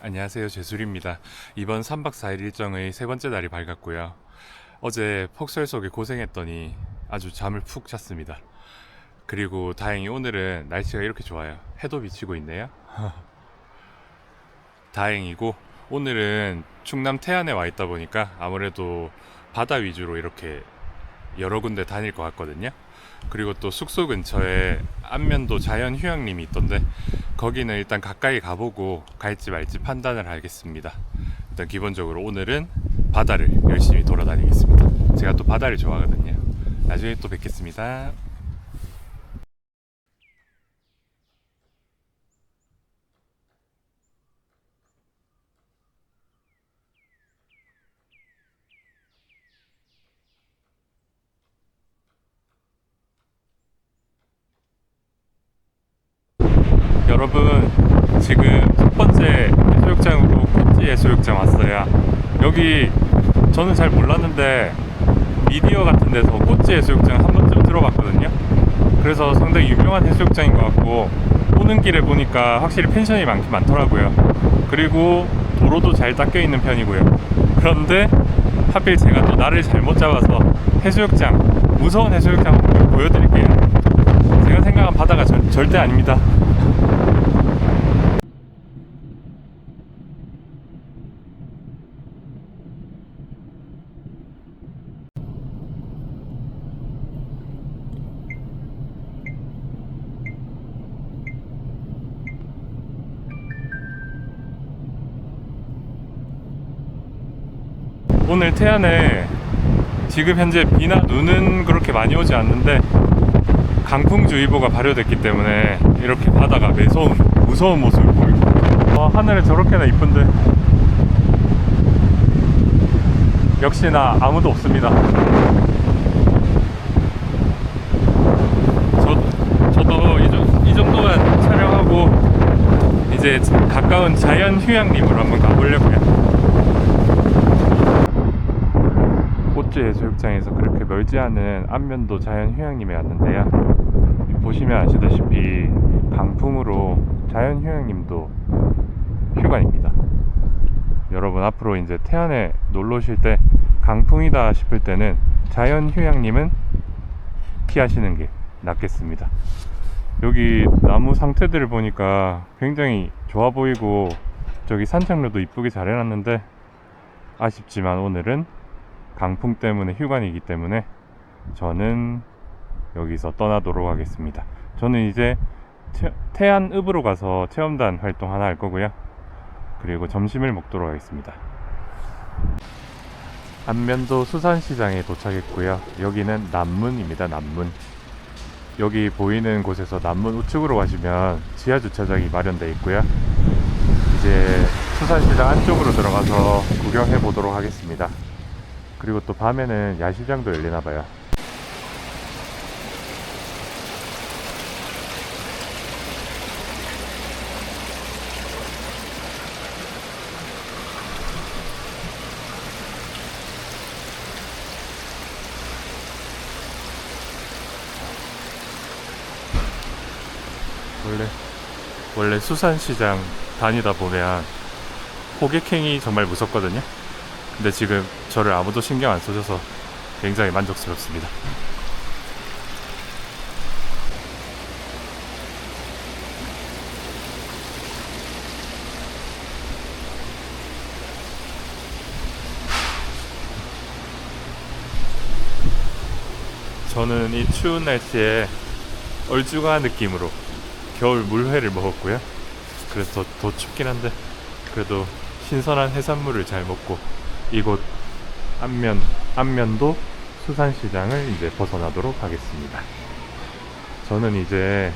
안녕하세요. 제술입니다. 이번 3박 4일 일정의 세 번째 날이 밝았고요. 어제 폭설 속에 고생했더니 아주 잠을 푹 잤습니다. 그리고 다행히 오늘은 날씨가 이렇게 좋아요. 해도 비치고 있네요. 다행이고 오늘은 충남 태안에 와 있다 보니까 아무래도 바다 위주로 이렇게 여러 군데 다닐 것 같거든요. 그리고 또 숙소 근처에 안면도 자연 휴양림이 있던데 거기는 일단 가까이 가보고 갈지 말지 판단을 하겠습니다. 일단 기본적으로 오늘은 바다를 열심히 돌아다니겠습니다. 제가 또 바다를 좋아하거든요. 나중에 또 뵙겠습니다. 여러분 지금 첫 번째 해수욕장으로 코치 해수욕장 왔어요. 여기 저는 잘 몰랐는데 미디어 같은 데서 코치 해수욕장 한 번쯤 들어봤거든요. 그래서 상당히 유명한 해수욕장인 것 같고 오는 길에 보니까 확실히 펜션이 많긴 많더라고요. 그리고 도로도 잘 닦여 있는 편이고요. 그런데 하필 제가 또 날을 잘못 잡아서 해수욕장 무서운 해수욕장 보여드릴게요. 제가 생각한 바다가 절- 절대 아닙니다. 오늘 태안에 지금 현재 비나 눈은 그렇게 많이 오지 않는데 강풍주의보가 발효됐기 때문에 이렇게 바다가 매서운 무서운 모습을 보이고. 와 하늘은 저렇게나 이쁜데. 역시나 아무도 없습니다. 저, 저도 이, 정- 이 정도만 촬영하고 이제 가까운 자연 휴양림으로 한번 가보려고요 해수욕장에서 그렇게 멀지 않은 안면도 자연 휴양림에 왔는데요. 보시면 아시다시피 강풍으로 자연 휴양림도 휴관입니다. 여러분 앞으로 이제 태안에 놀러 오실 때 강풍이다 싶을 때는 자연 휴양림은 피하시는 게 낫겠습니다. 여기 나무 상태들을 보니까 굉장히 좋아 보이고 저기 산책로도 이쁘게 잘 해놨는데 아쉽지만 오늘은 강풍 때문에 휴관이기 때문에 저는 여기서 떠나도록 하겠습니다. 저는 이제 태- 태안읍으로 가서 체험단 활동 하나 할 거고요. 그리고 점심을 먹도록 하겠습니다. 안면도 수산시장에 도착했고요. 여기는 남문입니다. 남문. 여기 보이는 곳에서 남문 우측으로 가시면 지하 주차장이 마련되어 있고요. 이제 수산시장 안쪽으로 들어가서 구경해 보도록 하겠습니다. 그리고 또 밤에는 야시장도 열리나 봐요. 원래 원래 수산시장 다니다 보면 호객행위 정말 무섭거든요. 근데 지금 저를 아무도 신경 안 써줘서 굉장히 만족스럽습니다. 저는 이 추운 날씨에 얼죽한 느낌으로 겨울 물회를 먹었고요. 그래서 더, 더 춥긴 한데 그래도 신선한 해산물을 잘 먹고 이곳 안면 안면도 수산시장을 이제 벗어나도록 하겠습니다. 저는 이제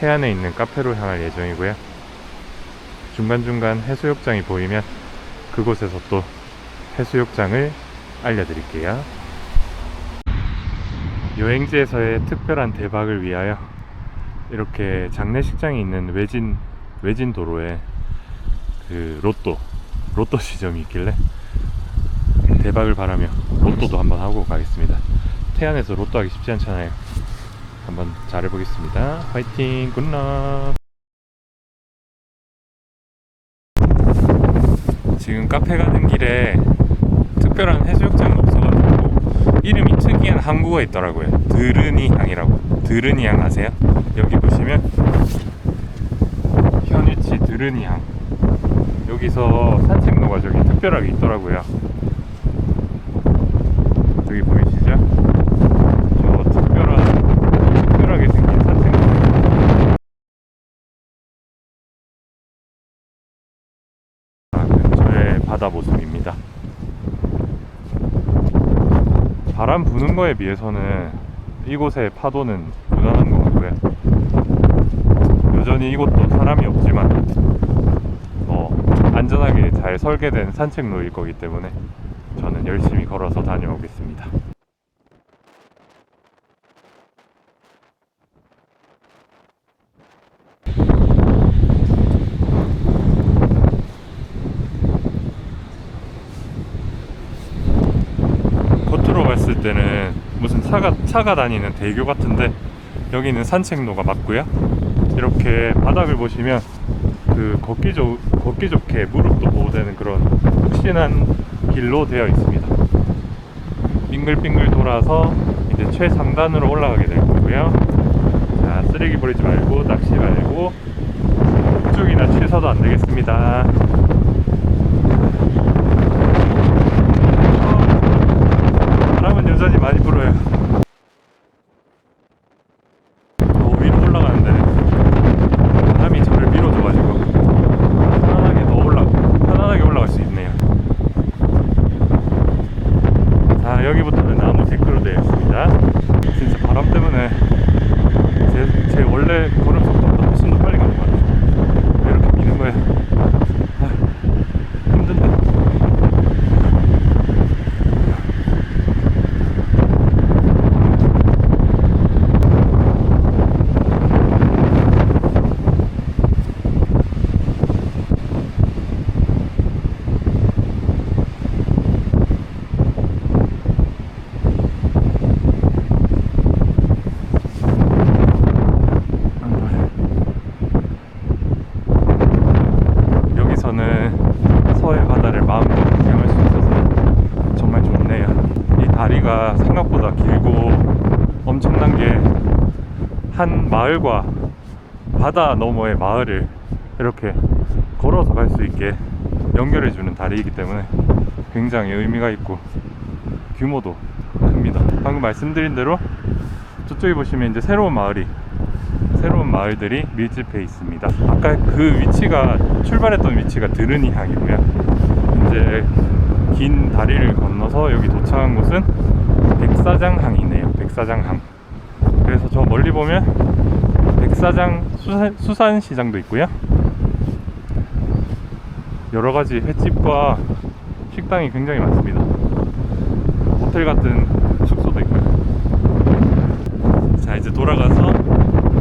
해안에 있는 카페로 향할 예정이고요. 중간중간 해수욕장이 보이면 그곳에서 또 해수욕장을 알려드릴게요. 여행지에서의 특별한 대박을 위하여 이렇게 장례식장이 있는 외진 외진 도로에 그 로또 로또 시점이 있길래 대박을 바라며 로또도 한번 하고 가겠습니다. 태안에서 로또 하기 쉽지 않잖아요. 한번 잘해보겠습니다. 화이팅 굿락 지금 카페 가는 길에 특별한 해수욕장은 없어가지고 이름이 특이한 항구가 있더라고요. 드르니 항이라고. 드르니 항 아세요? 여기 보시면 현위치 드르니 항. 여기서 산책로가 저기 특별하게 있더라고요. 여기 보이시죠? 저 특별한 특별하게 생긴 산책로. 아, 근처의 바다 모습입니다. 바람 부는 거에 비해서는 이곳의 파도는 무난한 것 같고요. 여전히 이곳도 사람이 없지만 뭐 안전하게 잘 설계된 산책로일 거기 때문에 저는 열심히 걸어서 다녀오겠습니다. 겉으로 봤을 때는 무슨 차가 차가 다니는 대교 같은데 여기는 산책로가 맞고요. 이렇게 바닥을 보시면 그 걷기 좋 걷기 좋게 무릎도 보호되는 그런 푹신한 길로 되어 있습니다. 빙글빙글 돌아서 이제 최상단으로 올라가게 될 거고요. 자 쓰레기 버리지 말고 낚시 말고 쪽이나 취소도 안 되겠습니다. 바람은 여전히 많이 불어요. 더 위로 올라가는데 바람이 저를 밀어줘가지고 편안하게 더 올라 편안하게 올라갈 수 있네요. 자 여기부터는 나무 데크로 되어 있습니다. 진짜 바람 때문에 제, 제 원래 걸음 속도보다 훨씬 더 빨리 가는 것 같아요. 왜 이렇게 미는 거예요? 아, 힘든데. 여기서는 서해 바다를 마음껏 구경할 수 있어서 정말 좋네요. 이 다리가 생각보다 길고 엄청난 게 한 마을과 바다 너머의 마을을 이렇게 걸어서 갈 수 있게 연결해 주는 다리이기 때문에 굉장히 의미가 있고 규모도 큽니다. 방금 말씀드린 대로 저쪽에 보시면 이제 새로운 마을이 새로운 마을들이 밀집해 있습니다. 아까 그 위치가 출발했던 위치가 드르니 항이고요. 이제 긴 다리를 건너서 여기 도착한 곳은 백사장항이네요. 백사장항. 그래서 저 멀리 보면 백사장 수산, 수산시장도 있고요. 여러 가지 횟집과 식당이 굉장히 많습니다. 호텔 같은 숙소도 있고요. 자 이제 돌아가서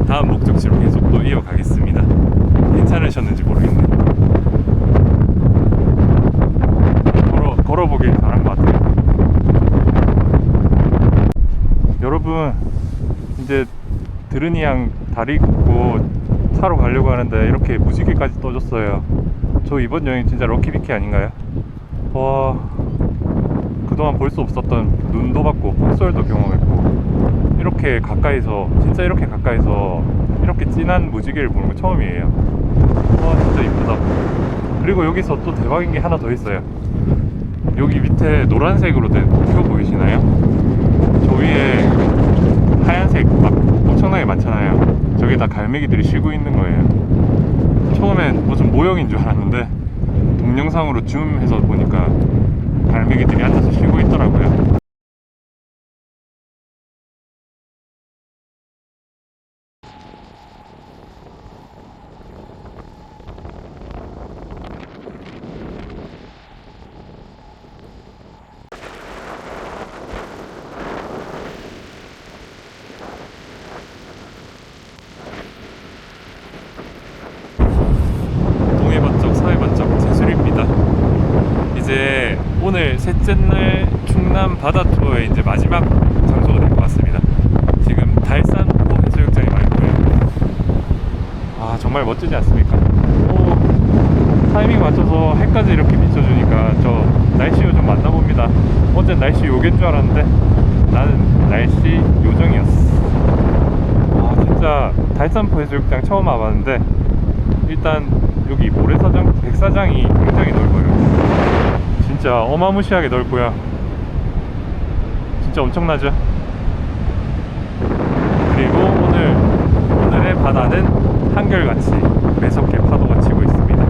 다음 목적지로 계속 또 이어가겠습니다. 괜찮으셨는지 모르겠네요. 걸어 걸어보길 잘한 것 같아요. 여러분 이제 드르니양 다리 걷고 차로 가려고 하는데 이렇게 무지개까지 떠줬어요. 저 이번 여행 진짜 럭키비키 아닌가요? 와 그동안 볼 수 없었던 눈도 봤고 폭설도 경험했고 이렇게 가까이서 진짜 이렇게 가까이서 이렇게 진한 무지개를 보는 거 처음이에요. 와 진짜 이쁘다. 그리고 여기서 또 대박인 게 하나 더 있어요. 여기 밑에 노란색으로 된표 보이시나요? 저 위에 하얀색 막 엄청나게 많잖아요. 저게 다 갈매기들이 쉬고 있는 거예요. 처음엔 무슨 모형인 줄 알았는데 동영상으로 줌해서 보니까 갈매기들이 앉아서 쉬고 있더라고요. 동해 번쩍 서해 번쩍 제술입니다. 이제 오늘 셋째 날 충남 바다 투어의 이제 마지막 장소가 될 것 같습니다. 지금 달산포 해수욕장에 와 있고요. 아 정말 멋지지 않습니까? 오, 타이밍 맞춰서 떠서 해까지 이렇게 비춰주니까 저 날씨 요정 맞나 봅니다. 어제 날씨 요괴인 줄 알았는데 나는 날씨 요정이었어. 아 진짜 달산포 해수욕장 처음 와봤는데 일단 여기 모래사장 백사장이 굉장히 넓어요. 진짜 어마무시하게 넓고요. 진짜 엄청나죠? 그리고 오늘 오늘의 바다는 한결같이 매섭게 파도가 치고 있습니다.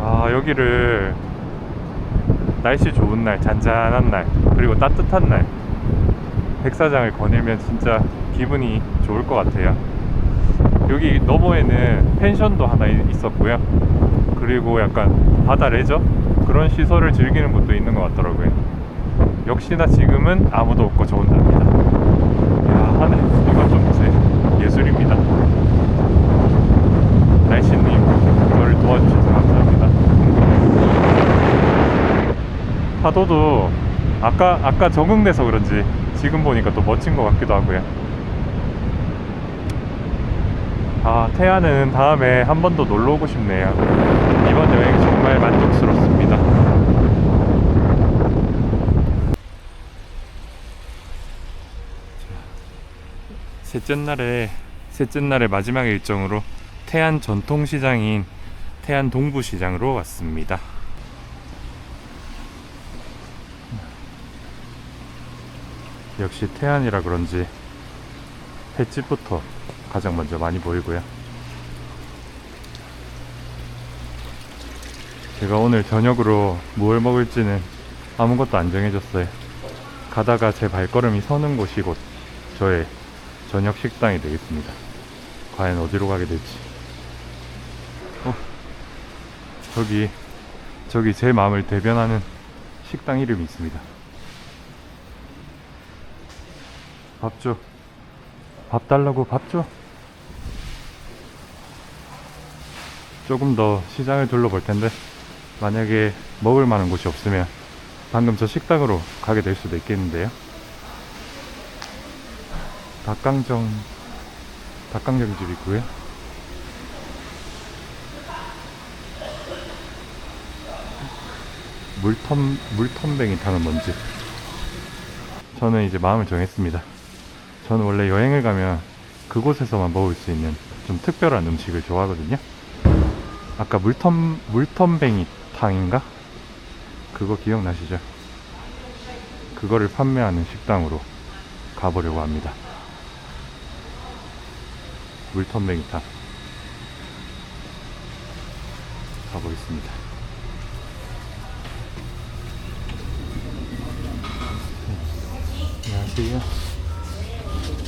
아 여기를 날씨 좋은 날, 잔잔한 날, 그리고 따뜻한 날 백사장을 거닐면 진짜 기분이 좋을 것 같아요. 여기 너머에는 펜션도 하나 이- 있었고요. 그리고 약간 바다 레저 그런 시설을 즐기는 곳도 있는 것 같더라고요. 역시나 지금은 아무도 없고 저 혼자입니다. 야 하늘 이것 좀 보세요. 예술입니다. 날씨님 이거를 도와주셔서 감사합니다. 파도도 아까 아까 적응돼서 그런지 지금 보니까 또 멋진 것 같기도 하고요. 아 태안은 다음에 한 번 더 놀러 오고 싶네요. 이번 여행 정말 만족스럽습니다. 셋째 날에 셋째 날의 마지막 일정으로 태안 전통시장인 태안 동부시장으로 왔습니다. 역시 태안이라 그런지 횟집부터 가장 먼저 많이 보이고요. 제가 오늘 저녁으로 무얼 먹을지는 아무것도 안 정해졌어요. 가다가 제 발걸음이 서는 곳이 곧 저의 저녁 식당이 되겠습니다. 과연 어디로 가게 될지. 어, 저기, 저기 제 마음을 대변하는 식당 이름이 있습니다. 밥 줘. 밥 달라고 밥 줘. 조금 더 시장을 둘러볼 텐데, 만약에 먹을 만한 곳이 없으면 방금 저 식당으로 가게 될 수도 있겠는데요. 닭강정, 닭강정 집 있고요. 물텀, 물텀뱅이 타는 뭔지. 저는 이제 마음을 정했습니다. 저는 원래 여행을 가면 그곳에서만 먹을 수 있는 좀 특별한 음식을 좋아하거든요. 아까 물텀, 물텀뱅이 탕인가? 그거 기억나시죠? 그거를 판매하는 식당으로 가보려고 합니다. 물텀뱅이 탕. 가보겠습니다. 안녕하세요.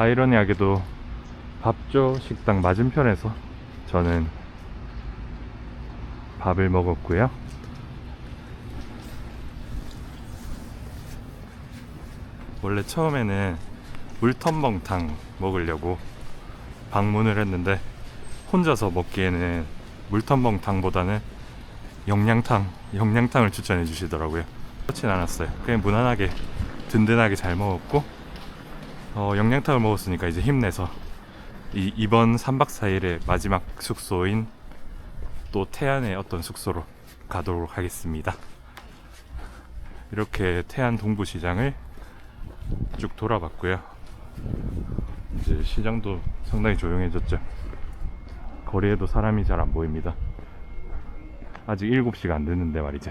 아이러니하게도 밥조 식당 맞은편에서 저는 밥을 먹었고요. 원래 처음에는 물텀멍탕 먹으려고 방문을 했는데 혼자서 먹기에는 물텀멍탕보다는 영양탕, 영양탕을 추천해 주시더라고요. 그렇진 않았어요. 그냥 무난하게 든든하게 잘 먹었고 어, 영양탕을 먹었으니까 이제 힘내서 이, 이번 3박 4일의 마지막 숙소인 또 태안의 어떤 숙소로 가도록 하겠습니다. 이렇게 태안 동부시장을 쭉 돌아봤고요. 이제 시장도 상당히 조용해졌죠. 거리에도 사람이 잘 안 보입니다. 아직 7시가 안 됐는데 말이죠.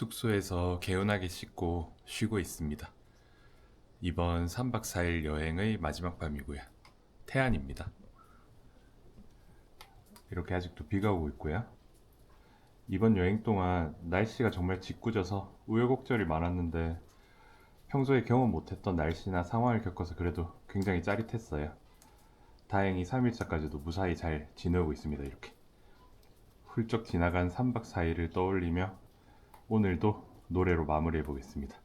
숙소에서 개운하게 씻고 쉬고 있습니다. 이번 3박 4일 여행의 마지막 밤이고요. 태안입니다. 이렇게 아직도 비가 오고 있고요. 이번 여행 동안 날씨가 정말 짓궂어서 우여곡절이 많았는데 평소에 경험 못했던 날씨나 상황을 겪어서 그래도 굉장히 짜릿했어요. 다행히 3일차까지도 무사히 잘 지내고 있습니다. 이렇게 훌쩍 지나간 3박 4일을 떠올리며 오늘도 노래로 마무리해 보겠습니다.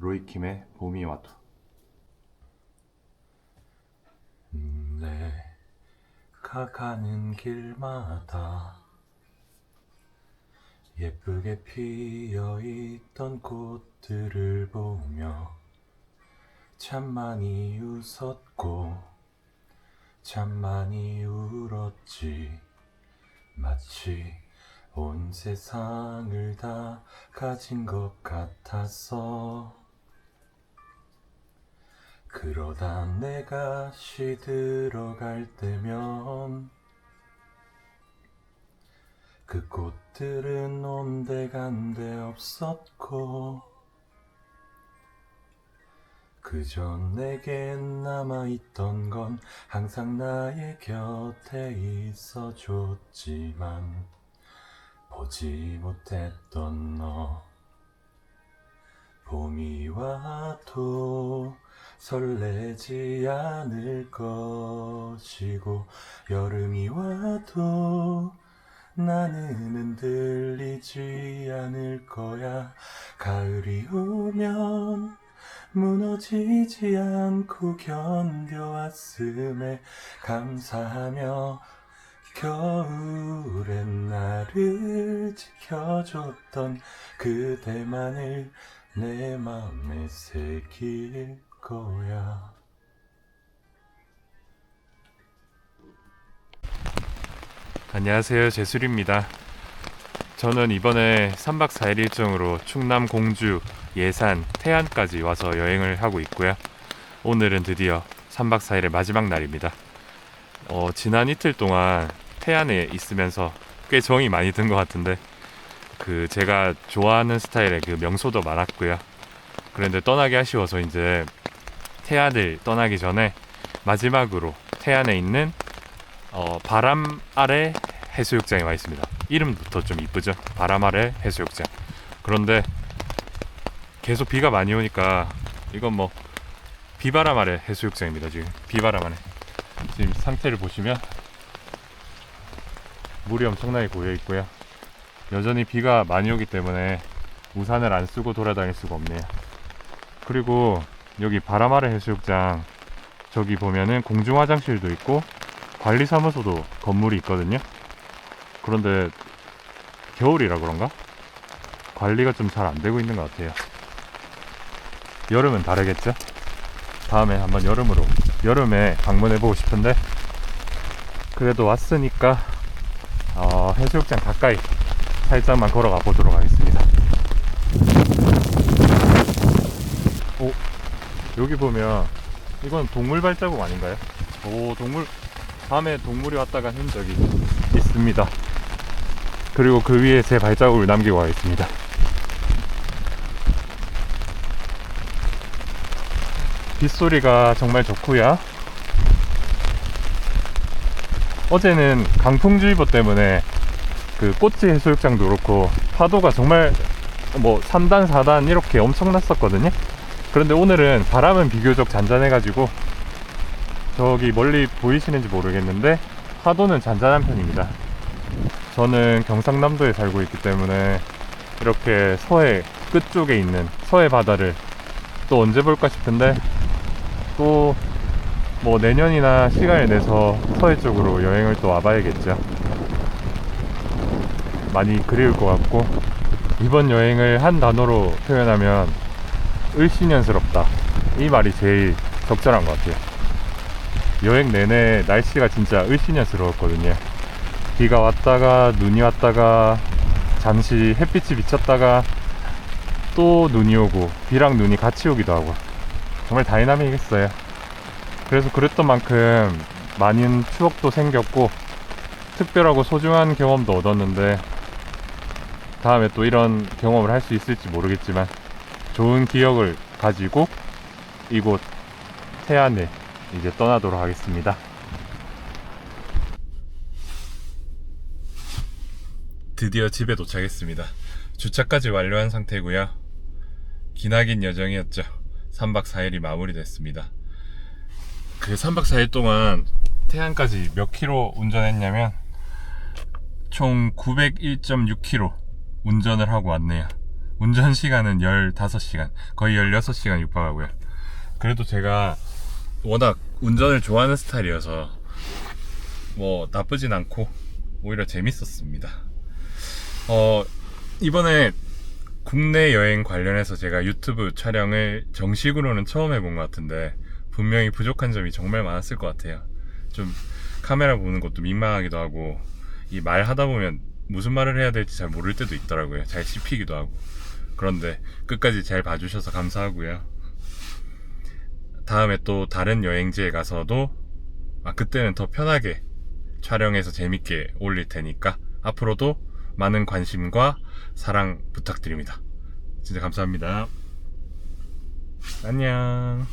로이킴의 봄이 와도 내가 가는 길마다 예쁘게 피어 있던 꽃들을 보며 참 많이 웃었고 참 많이 울었지 마치 온 세상을 다 가진 것 같았어 그러다 내가 시들어갈 때면 그 꽃들은 온데간데 없었고 그저 내겐 남아있던 건 항상 나의 곁에 있어줬지만 보지 못했던 너. 봄이 와도 설레지 않을 것이고 여름이 와도 나는 흔들리지 않을 거야. 가을이 오면 무너지지 않고 견뎌왔음에 감사하며 겨울엔 나를 지켜줬던 그대만을 내 맘에 새길 거야 안녕하세요 제술입니다 저는 이번에 3박 4일 일정으로 충남 공주, 예산, 태안까지 와서 여행을 하고 있고요. 오늘은 드디어 3박 4일의 마지막 날입니다. 어, 지난 이틀 동안 태안에 있으면서 꽤 정이 많이 든 것 같은데 그 제가 좋아하는 스타일의 그 명소도 많았고요. 그런데 떠나기 아쉬워서 이제 태안을 떠나기 전에 마지막으로 태안에 있는 어, 바람 아래 해수욕장에 와 있습니다. 이름부터 좀 이쁘죠? 바람 아래 해수욕장. 그런데 계속 비가 많이 오니까 이건 뭐 비바람 아래 해수욕장입니다. 지금 비바람 아래. 지금 상태를 보시면 물이 엄청나게 고여 있고요. 여전히 비가 많이 오기 때문에 우산을 안 쓰고 돌아다닐 수가 없네요. 그리고 여기 아래 해수욕장 저기 보면은 공중 화장실도 있고 관리사무소도 건물이 있거든요. 그런데 겨울이라 그런가? 관리가 좀 잘 안 되고 있는 것 같아요. 여름은 다르겠죠? 다음에 한번 여름으로 여름에 방문해 보고 싶은데 그래도 왔으니까 어, 해수욕장 가까이 살짝만 걸어가 보도록 하겠습니다. 오 여기 보면 이건 동물 발자국 아닌가요? 오 동물 밤에 동물이 왔다 간 흔적이 있습니다. 그리고 그 위에 제 발자국을 남기고 가겠습니다. 빗소리가 정말 좋고요. 어제는 강풍주의보 때문에 그 꼬치 해수욕장도 그렇고 파도가 정말 뭐 3단, 4단 이렇게 엄청 났었거든요. 그런데 오늘은 바람은 비교적 잔잔해가지고 저기 멀리 보이시는지 모르겠는데 파도는 잔잔한 편입니다. 저는 경상남도에 살고 있기 때문에 이렇게 서해 끝쪽에 있는 서해 바다를 또 언제 볼까 싶은데 또 뭐 내년이나 시간을 내서 서해 쪽으로 여행을 또 와봐야겠죠. 많이 그리울 것 같고 이번 여행을 한 단어로 표현하면 을씨년스럽다. 이 말이 제일 적절한 것 같아요. 여행 내내 날씨가 진짜 을씨년스러웠거든요. 비가 왔다가 눈이 왔다가 잠시 햇빛이 비쳤다가 또 눈이 오고 비랑 눈이 같이 오기도 하고 정말 다이나믹했어요. 그래서 그랬던 만큼 많은 추억도 생겼고 특별하고 소중한 경험도 얻었는데 다음에 또 이런 경험을 할 수 있을지 모르겠지만 좋은 기억을 가지고 이곳 태안을 이제 떠나도록 하겠습니다. 드디어 집에 도착했습니다. 주차까지 완료한 상태고요. 기나긴 여정이었죠. 3박 4일이 마무리됐습니다. 그 3박 4일 동안 태안까지 몇 킬로 운전했냐면 총 901.6km 운전을 하고 왔네요. 운전 시간은 15시간, 거의 16시간 육박하고요. 그래도 제가 워낙 운전을 좋아하는 스타일이어서 뭐 나쁘진 않고 오히려 재밌었습니다. 어, 이번에 국내 여행 관련해서 제가 유튜브 촬영을 정식으로는 처음 해본 것 같은데 분명히 부족한 점이 정말 많았을 것 같아요. 좀 카메라 보는 것도 민망하기도 하고 이 말 하다 보면 무슨 말을 해야 될지 잘 모를 때도 있더라고요. 잘 씹히기도 하고. 그런데 끝까지 잘 봐주셔서 감사하고요. 다음에 또 다른 여행지에 가서도 아, 그때는 더 편하게 촬영해서 재밌게 올릴 테니까 앞으로도 많은 관심과 사랑 부탁드립니다. 진짜 감사합니다. 안녕.